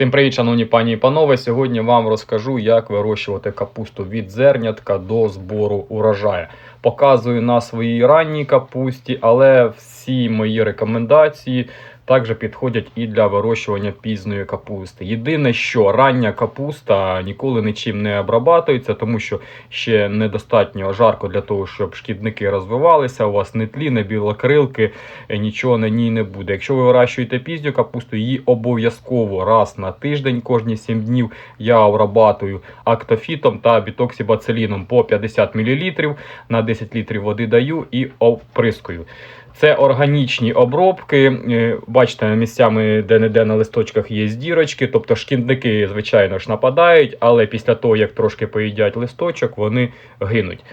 Всім привіт, шановні пані і панове. Сьогодні вам розкажу, як вирощувати капусту від зернятка до збору урожаю. Показую на своїй ранній капусті, але всі мої рекомендації також підходять і для вирощування пізної капусти. Єдине, що рання капуста ніколи нічим не обрабатується, тому що ще недостатньо жарко для того, щоб шкідники розвивалися. У вас не тлі, не білокрилки, е, нічого на ній не буде. Якщо ви вирощуєте пізню капусту, її обов'язково раз на тиждень, кожні 7 днів я обрабатую актофітом та бітоксибациліном по 50 мл на 10 літрів води даю і оприскую. Це органічні обробки. Е, Бачите, місцями де-не-де на листочках є дірочки, тобто шкідники, звичайно ж, нападають, але після того, як трошки поїдять листочок, вони гинуть.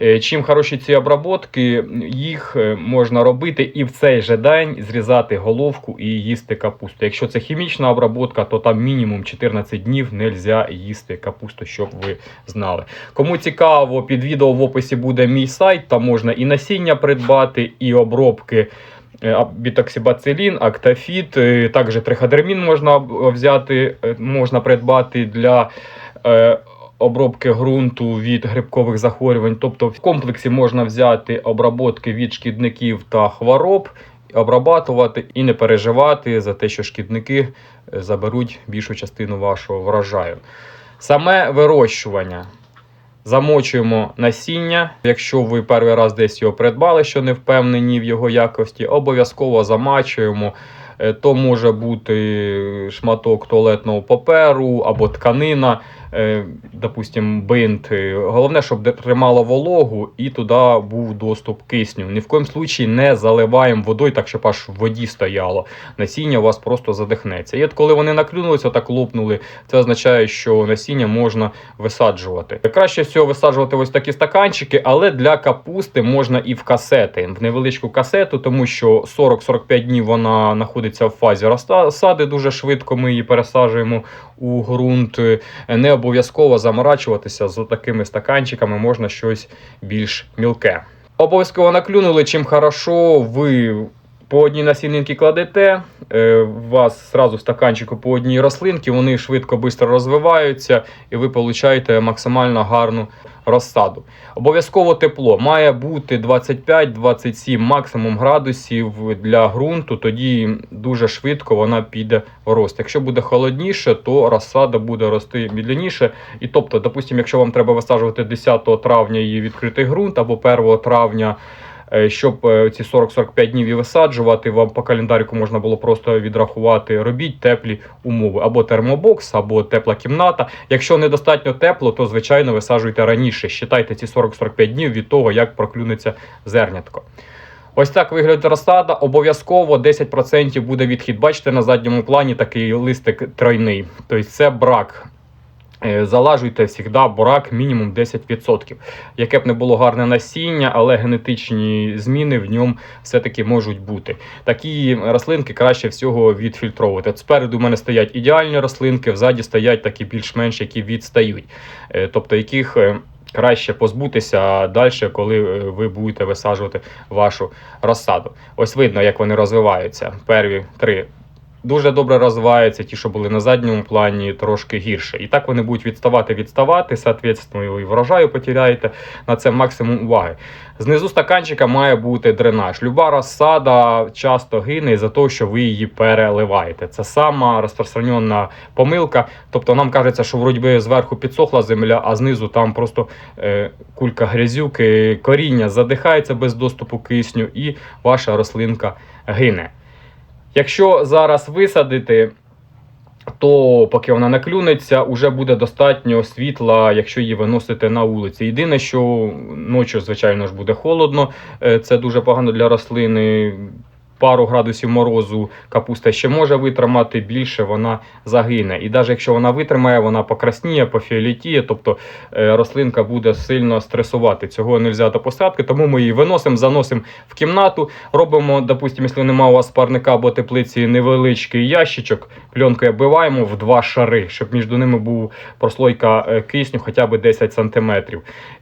Е, Чим хороші ці обработки, їх е, можна робити і в цей же день зрізати головку і їсти капусту. Якщо це хімічна обработка, то там мінімум 14 днів не можна їсти капусту, щоб ви знали. Кому цікаво, під відео в описі буде мій сайт, там можна і насіння придбати, і обробки. е, Бітоксибацилін, актофіт, е, також триходермін можна взяти, можна придбати для обробки ґрунту від грибкових захворювань. Тобто в комплексі можна взяти обработки від шкідників та хвороб, обрабатувати і не переживати за те, що шкідники е, заберуть більшу частину вашого врожаю. Саме вирощування. Замочуємо насіння. Якщо ви перший раз десь його придбали, що не впевнені в його якості, обов'язково замачуємо. Е, То може бути шматок туалетного паперу або тканина, допустим, бинт. Е, Головне, щоб тримало вологу і туди був доступ кисню. Ні в коїм случаї не заливаємо водою, так щоб аж в воді стояло. Насіння у вас просто задихнеться. І от коли вони наклюнулися, так лопнули, це означає, що насіння можна висаджувати. Краще всього висаджувати ось такі стаканчики, але для капусти можна і в касети, в невеличку касету, тому що 40-45 днів вона знаходиться в фазі розсади. Дуже швидко ми її пересаджуємо у ґрунт. Не обов'язково заморачуватися з такими стаканчиками, можна щось більш мілке. Обов'язково наклюнули, чим хорошо ви. По одній насінинки кладете, е, у вас зразу в стаканчику по одній рослинці, вони швидко швидко розвиваються, і ви получаєте максимально гарну розсаду. Обов'язково тепло має бути 25-27 максимум градусів для ґрунту, тоді дуже швидко вона піде в рост. Якщо буде холодніше, то розсада буде рости медленніше. І тобто, допустимо, якщо вам треба висаджувати 10 травня її відкритий ґрунт або 1 травня. Е, Щоб е, ці 40-45 днів і висаджувати, вам по календаріку можна було просто відрахувати. Робіть теплі умови або термобокс, або тепла кімната. Якщо недостатньо тепло, то звичайно висаджуйте раніше. Считайте ці 40-45 днів від того, як проклюнеться зернятко. Ось так виглядає розсада. Обов'язково 10% буде відхід. Бачите, на задньому плані такий листик тройний. Тобто це брак. Е, Залажуйте завжди бурак мінімум 10%. Яке б не було гарне насіння, але генетичні зміни в ньому все-таки можуть бути. Такі рослинки краще всього відфільтровувати. От Спереду в мене стоять ідеальні рослинки, взаді стоять такі більш-менш, які відстають. Е, Тобто яких е, краще позбутися далі, коли ви будете висаджувати вашу розсаду. Ось видно, як вони розвиваються. Перві три дуже добре розвиваються, ті, що були на задньому плані, трошки гірше. І так вони будуть відставати, відставати, соответственно, і врожаю потеряєте на це максимум уваги. Знизу стаканчика має бути дренаж. Люба розсада часто гине за того, що ви її переливаєте. Це сама розпространена помилка. Тобто нам кажеться, що вроді зверху підсохла земля, а знизу там просто е, кулька грязюки, коріння задихається без доступу кисню, і ваша рослинка гине. Якщо зараз висадити, то поки вона наклюнеться, вже буде достатньо світла, якщо її виносити на вулиці. Єдине, що ночі, звичайно ж, буде холодно, е, це дуже погано для рослини. Пару градусів морозу капуста ще може витримати, більше вона загине. І навіть якщо вона витримає, вона покрасніє, пофіолітіє, тобто е, рослинка буде сильно стресувати. Цього не до посадки, тому ми її виносимо, заносимо в кімнату, робимо, допустимо, якщо немає у вас парника або теплиці, невеличкий ящичок, пленкою оббиваємо в два шари, щоб між ними був прослойка е, кисню хоча б 10 см.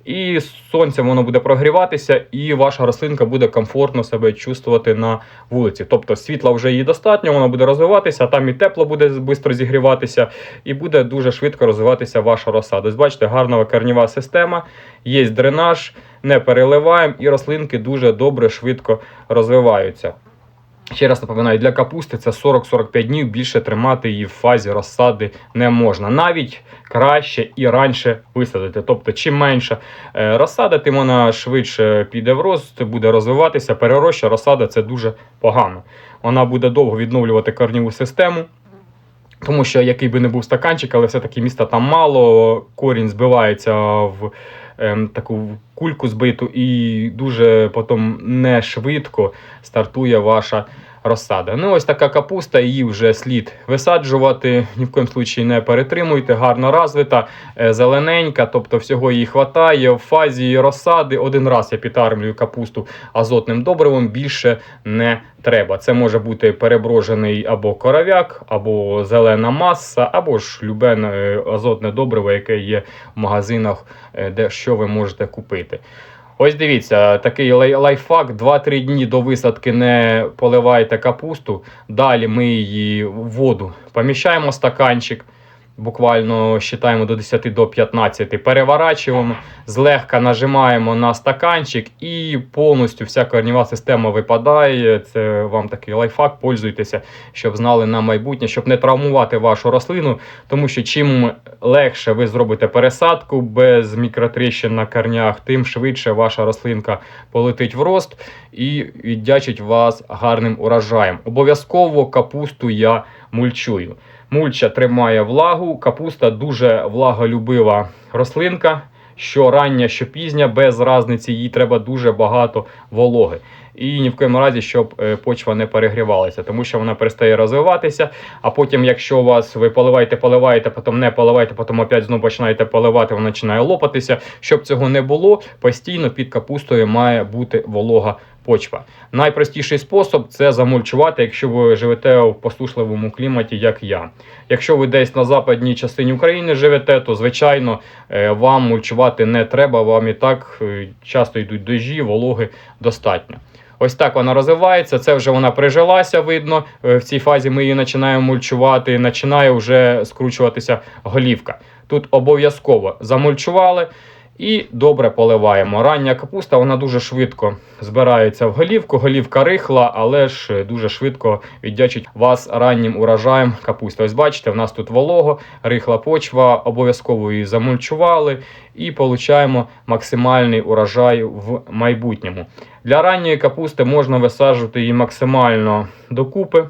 І сонцем воно буде прогріватися, і ваша рослинка буде комфортно себе чувствувати на вулиці. Тобто світла вже її достатньо, вона буде розвиватися, там і тепло буде швидко зігріватися, і буде дуже швидко розвиватися ваша розсада. Ось бачите, гарна корнєва система, є дренаж, не переливаємо, і рослинки дуже добре, швидко розвиваються. Ще раз напоминаю, для капусти це 40-45 днів більше тримати її в фазі розсади не можна. Навіть краще і раніше висадити. Тобто, чим менше е, розсада, тим вона швидше піде в рост, буде розвиватися. Перероща розсада це дуже погано. Вона буде довго відновлювати корніву систему. Тому що який би не був стаканчик, але все-таки міста там мало, корінь збивається в таку кульку збиту, і дуже потім не швидко стартує ваша розсада. Ну, ось така капуста, її вже слід висаджувати. Ні в коїм случаї не перетримуйте, гарно розвита, е, зелененька, тобто всього їй хватає. В фазі розсади один раз я підармлюю капусту азотним добривом, більше не треба. Це може бути переброжений або коров'як, або зелена маса, або ж любе е, азотне добриво, яке є в магазинах, е, де що ви можете купити. Ось дивіться, такий лай- лайфхак. 2-3 дні до висадки не поливайте капусту. Далі ми її в воду поміщаємо стаканчик. Буквально вважаємо до 10 до 15, переворачуємо, злегка нажимаємо на стаканчик і повністю вся корнєва система випадає. Це вам такий лайфхак, пользуйтеся, щоб знали на майбутнє, щоб не травмувати вашу рослину. Тому що чим легше ви зробите пересадку без мікротріщин на корнях, тим швидше ваша рослинка полетить в рост і віддячить вас гарним урожаєм. Обов'язково капусту я мульчую. Мульча тримає влагу, капуста дуже влаголюбива рослинка. Що рання, що пізня, без різниці, їй треба дуже багато вологи. І ні в коєму разі, щоб е, почва не перегрівалася, тому що вона перестає розвиватися. А потім, якщо у вас ви поливаєте, поливаєте, потім не поливаєте, потім опять знову починаєте поливати, вона починає лопатися. Щоб цього не було, постійно під капустою має бути волога почва. Найпростіший спосіб це замульчувати, якщо ви живете в послушливому кліматі, як я. Якщо ви десь на западній частині України живете, то звичайно е, вам мульчувати не треба. Вам і так е, часто йдуть дощі, вологи достатньо. Ось так вона розвивається. Це вже вона прижилася, видно. Е, В цій фазі ми її починаємо мульчувати, починає вже скручуватися голівка. Тут обов'язково замульчували і добре поливаємо. Рання капуста вона дуже швидко збирається в голівку. Голівка рихла, але ж дуже швидко віддячить вас раннім урожаєм капусти. Ось бачите, в нас тут волого, рихла почва, обов'язково її замульчували і получаємо максимальний урожай в майбутньому. Для ранньої капусти можна висаджувати її максимально докупи.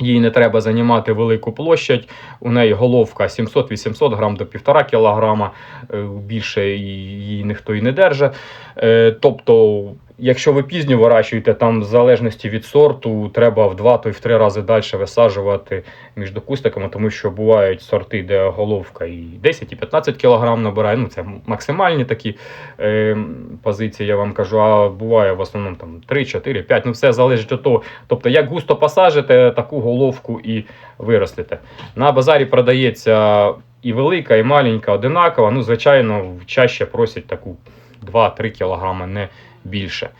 Їй не треба займати велику площадь. У неї головка 700-800 грам до 1,5 кілограма. Е, Більше її ніхто і не держить. Е, Тобто, якщо ви пізньо вирощуєте, там в залежності від сорту, треба в 2 то й в 3 рази далі висаджувати між кустиками, тому що бувають сорти, де головка і 10, і 15 кг набирає. Ну, це максимальні такі е, позиції, я вам кажу. А буває в основному там 3, 4, 5. Ну, все залежить від того. Тобто, як густо посажите, таку головку і виростете. На базарі продається і велика, і маленька одинакова. Ну, звичайно, чаще просять таку 2-3 кг, не більше.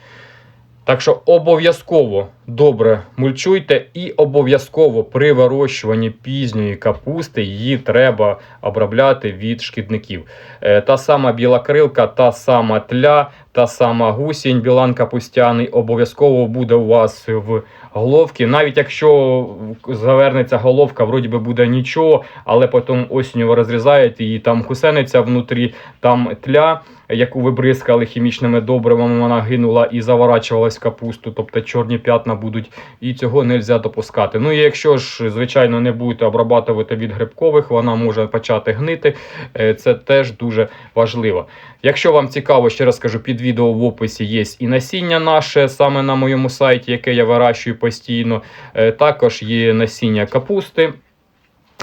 Так що обов'язково добре мульчуйте і обов'язково при вирощуванні пізньої капусти її треба обробляти від шкідників. Е, Та сама біла крилка, та сама тля, та сама гусінь, білан капустяний обов'язково буде у вас в головці. Навіть якщо завернеться головка, вроді би буде нічого, але потім осінню ви розрізаєте її, там гусениця внутрі, там тля, яку ви бризкали хімічними добривами, вона гинула і заворачувалась в капусту, тобто чорні п'ятна будуть, і цього не можна допускати. Ну і якщо ж, звичайно, не будете обрабатувати від грибкових, вона може почати гнити. Е, Це теж дуже важливо. Якщо вам цікаво, ще раз кажу, під відео в описі є і насіння наше саме на моєму сайті, яке я вирощую постійно. Е, Також є насіння капусти.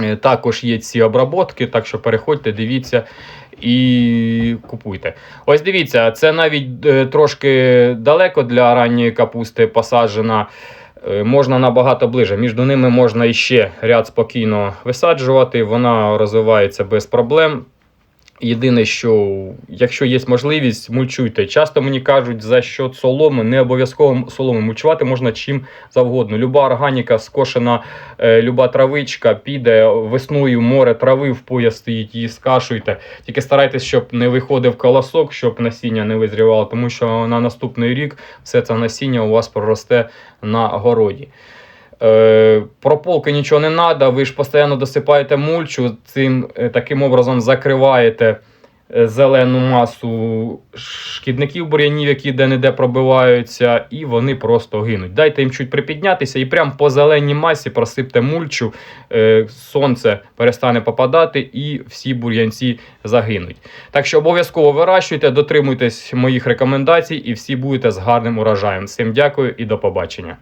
Е, Також є ці обработки, так що переходьте, дивіться і купуйте. Ось дивіться, це навіть е, трошки далеко для ранньої капусти посаджена. Е, Можна набагато ближе. Між ними можна іще ряд спокійно висаджувати. Вона розвивається без проблем. Єдине, що якщо є можливість, мульчуйте. Часто мені кажуть, за що соломи, не обов'язково соломи. Мульчувати можна чим завгодно. Люба органіка, скошена, е, люба травичка піде весною море трави в пояс стоїть, її скашуйте. Тільки старайтесь, щоб не виходив колосок, щоб насіння не визрівало, тому що на наступний рік все це насіння у вас проросте на городі. Е, прополки нічого не треба, ви ж постійно досипаєте мульчу, цим е, таким образом закриваєте е, зелену масу шкідників бур'янів, які де-не-де пробиваються, і вони просто гинуть. Дайте їм чуть припіднятися і прямо по зеленій масі просипте мульчу, сонце перестане попадати і всі бур'янці загинуть. Так що обов'язково вирощуйте, дотримуйтесь моїх рекомендацій і всі будете з гарним урожаєм. Всім дякую і до побачення.